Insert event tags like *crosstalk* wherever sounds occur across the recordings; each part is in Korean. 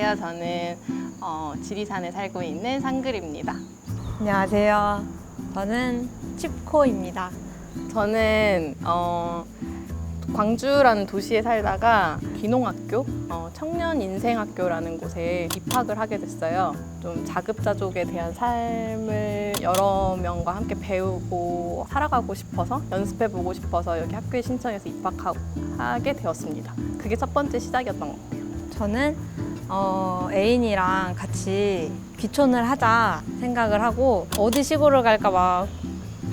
안녕하세요. 저는 어, 지리산에 살고 있는 상글입니다. 안녕하세요. 저는 칩코입니다. 저는 어, 광주라는 도시에 살다가 귀농학교, 어, 청년인생학교라는 곳에 입학을 하게 됐어요. 좀 자급자족에 대한 삶을 여러 명과 함께 배우고 살아가고 싶어서 연습해보고 싶어서 여기 학교에 신청해서 입학하게 되었습니다. 그게 첫 번째 시작이었던 것 같아요. 저는 어, 애인이랑 같이 귀촌을 하자 생각을 하고 어디 시골을 갈까 막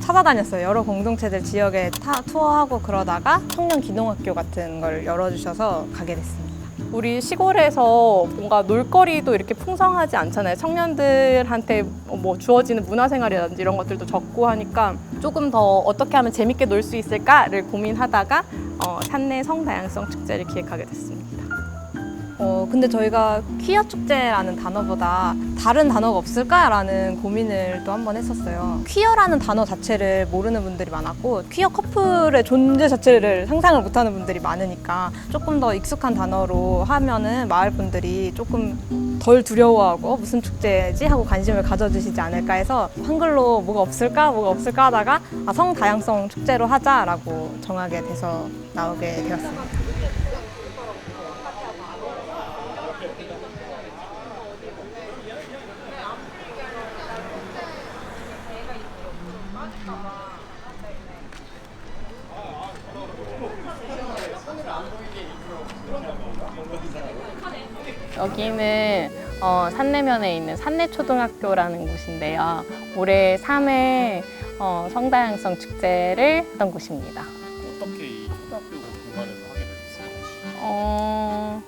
찾아다녔어요. 여러 공동체들 지역에 타, 투어하고 그러다가 청년 기농학교 같은 걸 열어주셔서 가게 됐습니다. 우리 시골에서 뭔가 놀거리도 이렇게 풍성하지 않잖아요. 청년들한테 뭐 주어지는 문화생활이라든지 이런 것들도 적고 하니까 조금 더 어떻게 하면 재밌게 놀 수 있을까를 고민하다가 어, 산내 성다양성 축제를 기획하게 됐습니다. 어, 근데 저희가 퀴어 축제라는 단어보다 다른 단어가 없을까라는 고민을 또 한 번 했었어요. 퀴어라는 단어 자체를 모르는 분들이 많았고, 퀴어 커플의 존재 자체를 상상을 못하는 분들이 많으니까 조금 더 익숙한 단어로 하면은 마을 분들이 조금 덜 두려워하고 어, 무슨 축제지 하고 관심을 가져주시지 않을까 해서 한글로 뭐가 없을까 뭐가 없을까 하다가 아, 성 다양성 축제로 하자라고 정하게 돼서 나오게 되었습니다. 여기는 어, 산내면에 있는 산내초등학교라는 곳인데요. 올해 3회 어, 성다양성 축제를 했던 곳입니다. 어떻게 이 초등학교 공간에서 하게 됐어요? 어,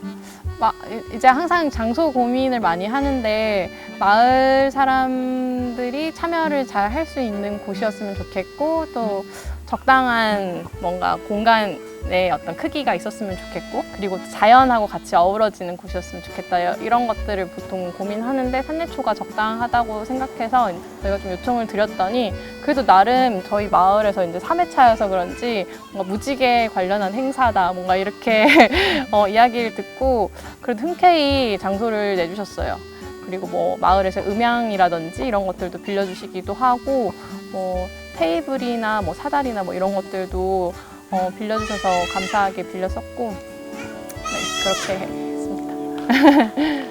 마, 이제 항상 장소 고민을 많이 하는데 마을 사람들이 참여를 잘 할 수 있는 곳이었으면 좋겠고 또 적당한 뭔가 공간의 어떤 크기가 있었으면 좋겠고 그리고 자연하고 같이 어우러지는 곳이었으면 좋겠다 이런 것들을 보통 고민하는데 산내초가 적당하다고 생각해서 저희가 좀 요청을 드렸더니 그래도 나름 저희 마을에서 이제 3회차여서 그런지 뭔가 무지개 관련한 행사다 뭔가 이렇게 *laughs* 어, 이야기를 듣고 그래도 흔쾌히 장소를 내주셨어요. 그리고 뭐 마을에서 음향이라든지 이런 것들도 빌려주시기도 하고 뭐 테이블이나 뭐 사다리나 뭐 이런 것들도 어, 빌려주셔서 감사하게 빌렸었고 네 그렇게 했습니다. *laughs*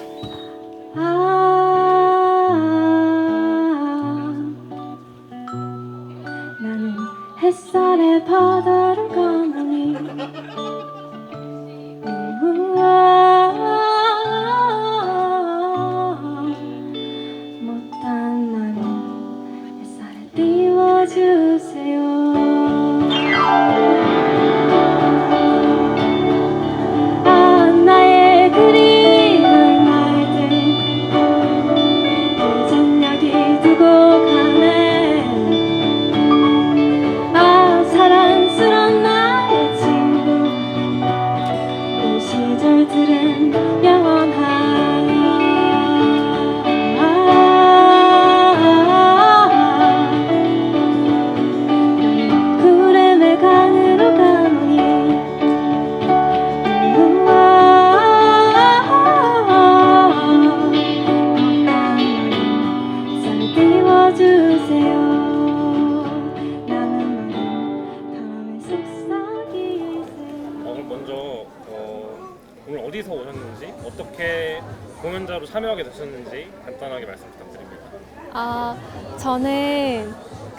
나는 햇살에 바다를 가만 공연자로 참여하게 되셨는지 간단하게 말씀 부탁드립니다. 아, 저는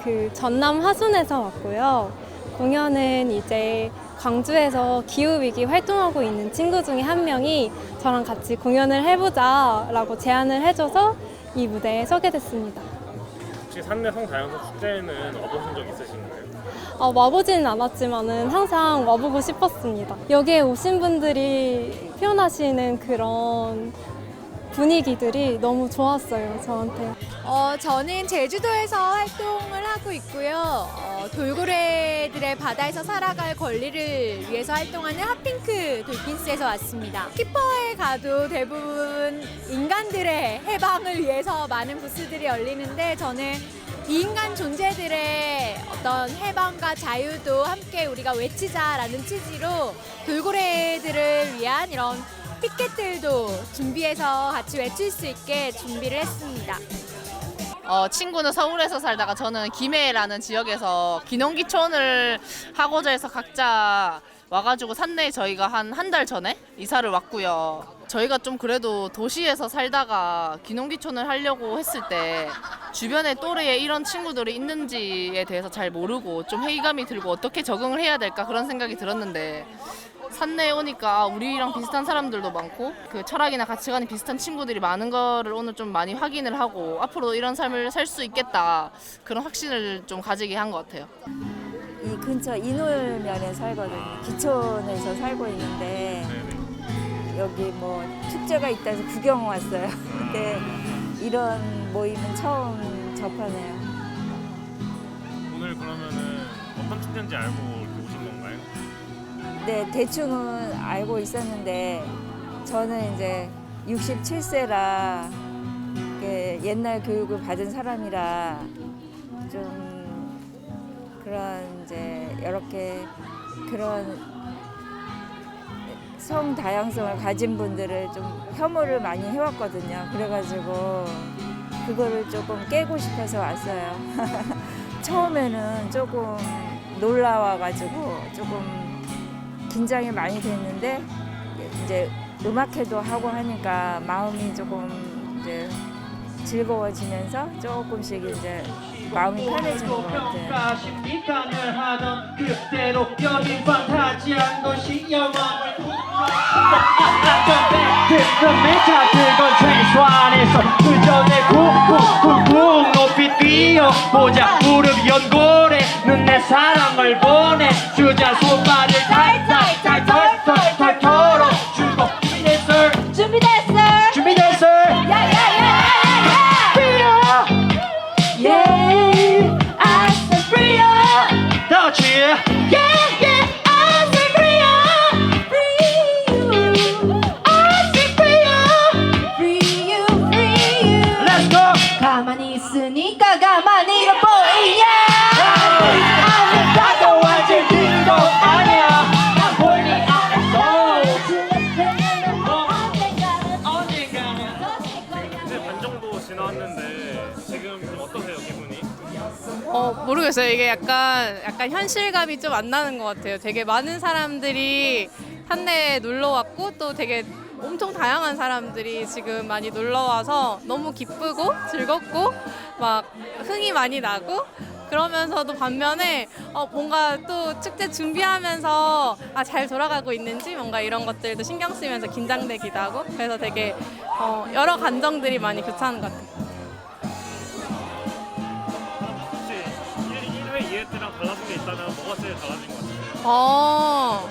그 전남 화순에서 왔고요. 공연은 이제 광주에서 기후위기 활동하고 있는 친구 중에 한 명이 저랑 같이 공연을 해보자 라고 제안을 해줘서 이 무대에 서게 됐습니다. 혹시 산내 성다양성 축제에는 와보신 적 있으신가요? 어, 와보지는 않았지만은 항상 와보고 싶었습니다. 여기에 오신 분들이 표현하시는 그런 분위기들이 너무 좋았어요, 저한테. 어, 저는 제주도에서 활동을 하고 있고요. 어, 돌고래들의 바다에서 살아갈 권리를 위해서 활동하는 핫핑크 돌핀스에서 왔습니다. 키퍼에 가도 대부분 인간들의 해방을 위해서 많은 부스들이 열리는데 저는 비인간 존재들의 어떤 해방과 자유도 함께 우리가 외치자라는 취지로 돌고래들을 위한 이런 피켓들도 준비해서 같이 외칠 수 있게 준비를 했습니다. 어, 친구는 서울에서 살다가 저는 김해라는 지역에서 기농기촌을 하고자 해서 각자 와가지고 산내에 저희가 한 한 달 전에 이사를 왔고요. 저희가 좀 그래도 도시에서 살다가 기농기촌을 하려고 했을 때 주변에 또래에 이런 친구들이 있는지에 대해서 잘 모르고 좀 회의감이 들고 어떻게 적응을 해야 될까 그런 생각이 들었는데 산내에 오니까 우리랑 비슷한 사람들도 많고 그 철학이나 가치관이 비슷한 친구들이 많은 거를 오늘 좀 많이 확인을 하고 앞으로 이런 삶을 살 수 있겠다 그런 확신을 좀 가지게 한 것 같아요. 이 근처 인월면에 살거든요. 기촌에서 살고 있는데 여기 뭐 축제가 있다 해서 구경 왔어요. *laughs* 근데 이런 모임은 처음 접하네요. 오늘 그러면은 어떤 축제인지 알고 이렇게 오신 건가요? 네, 대충은 알고 있었는데 저는 이제 67세라 옛날 교육을 받은 사람이라 좀 그런 이제 이렇게 그런 성 다양성을 가진 분들을 좀 혐오를 많이 해왔거든요. 그래가지고 그거를 조금 깨고 싶어서 왔어요. *laughs* 처음에는 조금 놀라워가지고 조금 긴장이 많이 됐는데 이제 음악회도 하고 하니까 마음이 조금 이제 즐거워지면서 조금씩 이제 마음이 편해지는 것 같아요. 10m를 하던 그때로 여긴 판타지한 것이 영원을 메타 들건 트레이스 안에서 그 전에 쿵쿵쿵쿵 높이 뛰어보자 무릎 연골에 눈내 사랑을 보내 주자 손발을 탈탈탈 털털털 준비됐어 모르겠어요. 이게 약간 약간 현실감이 좀 안 나는 것 같아요. 되게 많은 사람들이 한내에 놀러 왔고 또 되게 엄청 다양한 사람들이 지금 많이 놀러 와서 너무 기쁘고 즐겁고 막 흥이 많이 나고 그러면서도 반면에 어, 뭔가 또 축제 준비하면서 아, 잘 돌아가고 있는지 뭔가 이런 것들도 신경 쓰면서 긴장되기도 하고 그래서 되게 어, 여러 감정들이 많이 교차하는 것 같아요. 있다면 뭐가 제일 달라진 것 같아요? 어,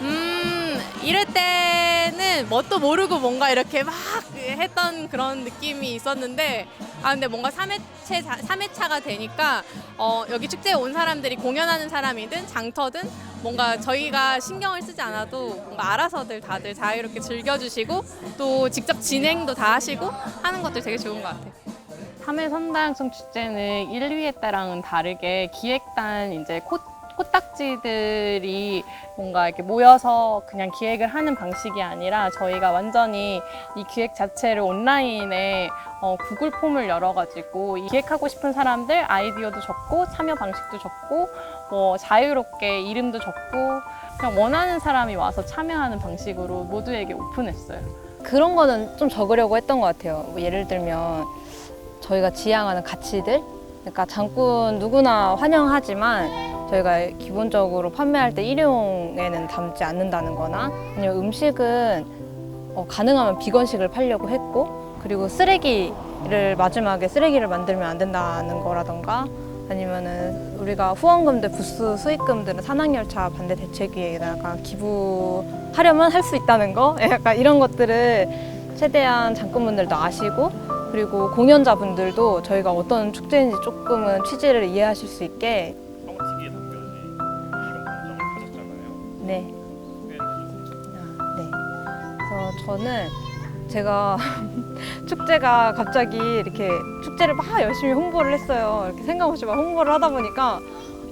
음, 이럴 때는 뭣도 모르고 뭔가 이렇게 막 했던 그런 느낌이 있었는데, 아, 근데 뭔가 3회차, 3회차가 되니까, 어, 여기 축제에 온 사람들이 공연하는 사람이든 장터든 뭔가 저희가 신경을 쓰지 않아도 뭔가 알아서들 다들 자유롭게 즐겨주시고 또 직접 진행도 다 하시고 하는 것들 되게 좋은 것 같아요. 3회 선다양성 축제는 1, 2회 때랑은 다르게 기획단 이제 코, 코딱지들이 뭔가 이렇게 모여서 그냥 기획을 하는 방식이 아니라 저희가 완전히 이 기획 자체를 온라인에 어, 구글 폼을 열어가지고 이 기획하고 싶은 사람들 아이디어도 적고 참여 방식도 적고 뭐 자유롭게 이름도 적고 그냥 원하는 사람이 와서 참여하는 방식으로 모두에게 오픈했어요. 그런 거는 좀 적으려고 했던 것 같아요. 뭐 예를 들면 저희가 지향하는 가치들, 그러니까 장군 누구나 환영하지만 저희가 기본적으로 판매할 때 일회용에는 담지 않는다는 거나 아니면 음식은 어, 가능하면 비건식을 팔려고 했고 그리고 쓰레기를 마지막에 쓰레기를 만들면 안 된다는 거라던가 아니면은 우리가 후원금들 부스 수익금들은 산악열차 반대 대책위에다가 기부하려면 할 수 있다는 거? *laughs* 약간 이런 것들을 최대한 장군분들도 아시고 그리고 공연자분들도 저희가 어떤 축제인지 조금은 취지를 이해하실 수 있게 뻥튀기에 담겨진 이런 감정을 가졌잖아요. 네. 꽤 아, 네. 그래서 저는 제가 *laughs* 축제가 갑자기 이렇게 축제를 막 열심히 홍보를 했어요. 이렇게 생각 없이 막 홍보를 하다 보니까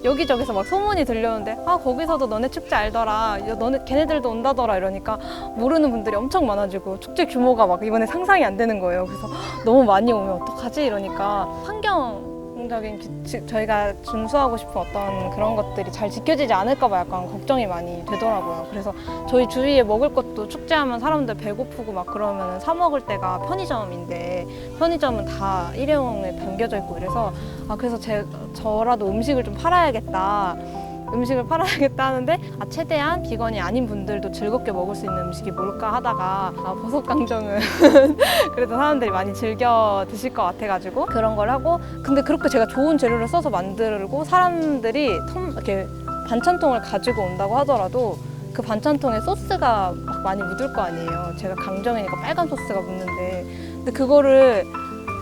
여기저기서 막 소문이 들려오는데 아 거기서도 너네 축제 알더라. 야, 너네 걔네들도 온다더라. 이러니까 모르는 분들이 엄청 많아지고 축제 규모가 막 이번에 상상이 안 되는 거예요. 그래서 너무 많이 오면 어떡하지? 이러니까 환경 적인 규칙 저희가 준수하고 싶은 어떤 그런 것들이 잘 지켜지지 않을까 봐 약간 걱정이 많이 되더라고요 그래서 저희 주위에 먹을 것도 축제하면 사람들 배고프고 막 그러면 사 먹을 때가 편의점인데 편의점은 다 일회용에 담겨져 있고 이래서 아 그래서 제 저라도 음식을 좀 팔아야겠다. 음식을 팔아야겠다 하는데 아 최대한 비건이 아닌 분들도 즐겁게 먹을 수 있는 음식이 뭘까 하다가 아 버섯 강정은 *laughs* 그래도 사람들이 많이 즐겨 드실 것 같아가지고 그런 걸 하고 근데 그렇게 제가 좋은 재료를 써서 만들고 사람들이 텀 이렇게 반찬통을 가지고 온다고 하더라도 그 반찬통에 소스가 막 많이 묻을 거 아니에요. 제가 강정이니까 빨간 소스가 묻는데 근데 그거를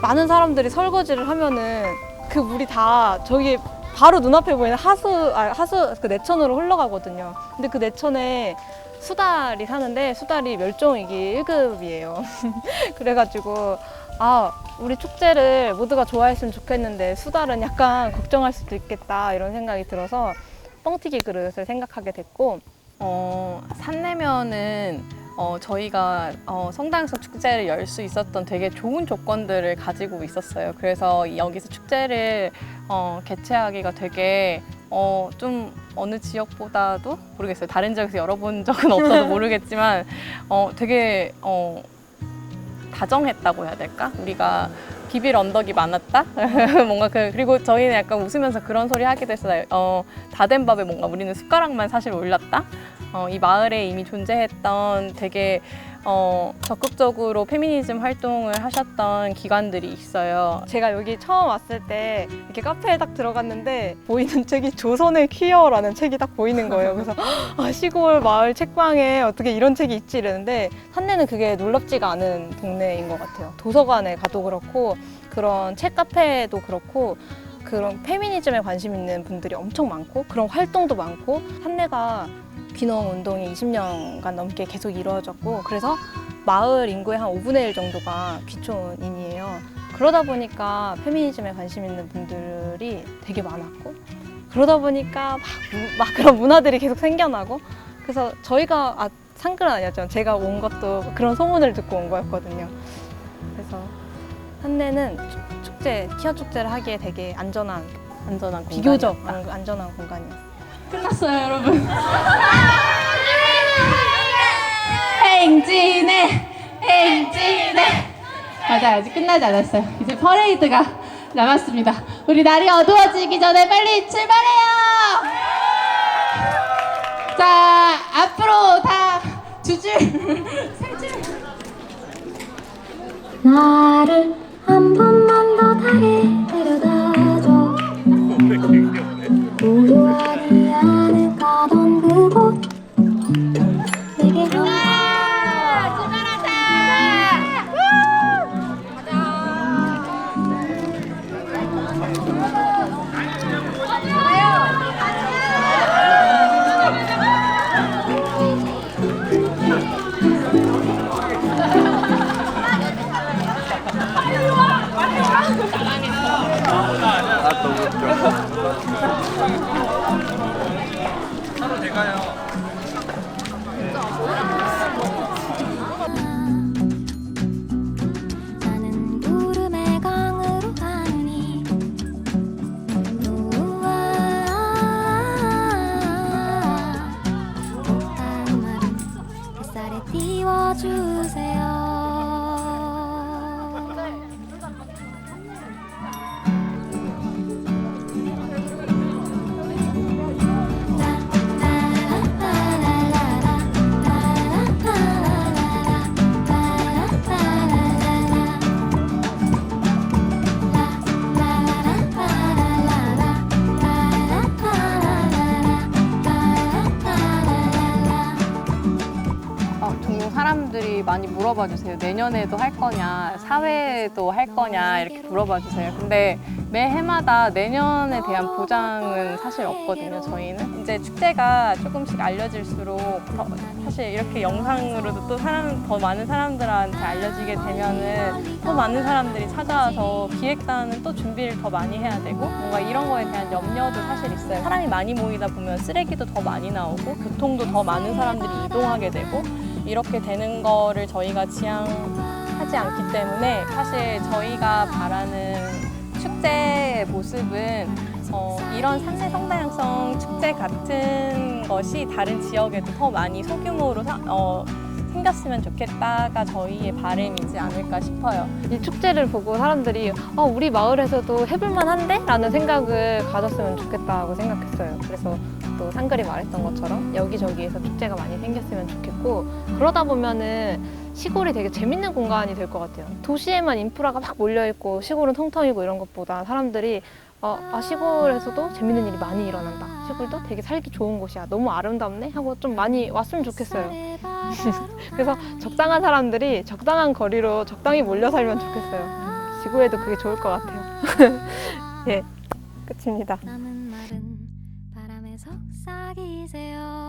많은 사람들이 설거지를 하면은 그 물이 다 저기 바로 눈앞에 보이는 하수 아, 하수 그 내천으로 흘러가거든요. 근데 그 내천에 수달이 사는데 수달이 멸종위기 1급이에요. *laughs* 그래가지고 아 우리 축제를 모두가 좋아했으면 좋겠는데 수달은 약간 걱정할 수도 있겠다 이런 생각이 들어서 뻥튀기 그릇을 생각하게 됐고 어, 산내면은 어, 저희가 어, 성당에서 축제를 열 수 있었던 되게 좋은 조건들을 가지고 있었어요. 그래서 여기서 축제를 어, 개최하기가 되게 어, 좀 어느 지역보다도 모르겠어요. 다른 지역에서 열어본 적은 없어서 *laughs* 모르겠지만 어, 되게 어, 다정했다고 해야 될까? 우리가 비빌 언덕이 많았다? *laughs* 뭔가 그, 그리고 저희는 약간 웃으면서 그런 소리 하기도 했어요. 어, 다 된 밥에 뭔가 우리는 숟가락만 사실 올렸다? 어, 이 마을에 이미 존재했던 되게 어, 적극적으로 페미니즘 활동을 하셨던 기관들이 있어요. 제가 여기 처음 왔을 때 이렇게 카페에 딱 들어갔는데 보이는 책이 조선의 퀴어라는 책이 딱 보이는 거예요. 그래서 *laughs* 아, 시골 마을 책방에 어떻게 이런 책이 있지 이랬는데 산내는 그게 놀랍지가 않은 동네인 것 같아요. 도서관에 가도 그렇고 그런 책 카페도 그렇고 그런 페미니즘에 관심 있는 분들이 엄청 많고 그런 활동도 많고 산내가 귀농 운동이 20년간 넘게 계속 이루어졌고 그래서 마을 인구의 한 5분의 1 정도가 귀촌인이에요. 그러다 보니까 페미니즘에 관심 있는 분들이 되게 많았고 그러다 보니까 막, 무- 막 그런 문화들이 계속 생겨나고 그래서 저희가 아 상글은 아니었죠. 제가 온 것도 그런 소문을 듣고 온 거였거든요. 그래서 한내는 축- 축제 키어 축제를 하기에 되게 안전한 안전한 비교적 공간이었다. 안- 안전한 공간이었어요. 끝났어요, 여러분. 행진해, 행진해. 맞아요, 아직 끝나지 않았어요. 이제 퍼레이드가 남았습니다. 우리 날이 어두워지기 전에 빨리 출발해요. 자, 앞으로 다두 줄, 세 줄. 나를 한 번만 더 달에 주세요 사람들이 많이 물어봐 주세요. 내년에도 할 거냐, 사회도 할 거냐 이렇게 물어봐 주세요. 근데 매 해마다 내년에 대한 보장은 사실 없거든요. 저희는 이제 축제가 조금씩 알려질수록 더, 사실 이렇게 영상으로도 또 사람 더 많은 사람들한테 알려지게 되면은 더 많은 사람들이 찾아와서 기획단은 또 준비를 더 많이 해야 되고 뭔가 이런 거에 대한 염려도 사실 있어요. 사람이 많이 모이다 보면 쓰레기도 더 많이 나오고 교통도 더 많은 사람들이 이동하게 되고 이렇게 되는 거를 저희가 지향하지 않기 때문에 사실 저희가 바라는 축제 모습은 어, 이런 산내 성다양성 축제 같은 것이 다른 지역에도 더 많이 소규모로 사- 어, 생겼으면 좋겠다가 저희의 바람이지 않을까 싶어요. 이 축제를 보고 사람들이 아, 우리 마을에서도 해볼만 한데? 라는 생각을 가졌으면 좋겠다고 생각했어요. 그래서 또 상글이 말했던 것처럼 여기저기에서 축제가 많이 생겼으면 좋겠고 그러다 보면은 시골이 되게 재밌는 공간이 될 것 같아요. 도시에만 인프라가 막 몰려있고 시골은 텅텅이고 이런 것보다 사람들이 어, 아, 시골에서도 재밌는 일이 많이 일어난다. 시골도 되게 살기 좋은 곳이야. 너무 아름답네? 하고 좀 많이 왔으면 좋겠어요. *laughs* 그래서 적당한 사람들이 적당한 거리로 적당히 몰려 살면 좋겠어요. 지구에도 그게 좋을 것 같아요. *laughs* 예, 끝입니다. 속삭이세요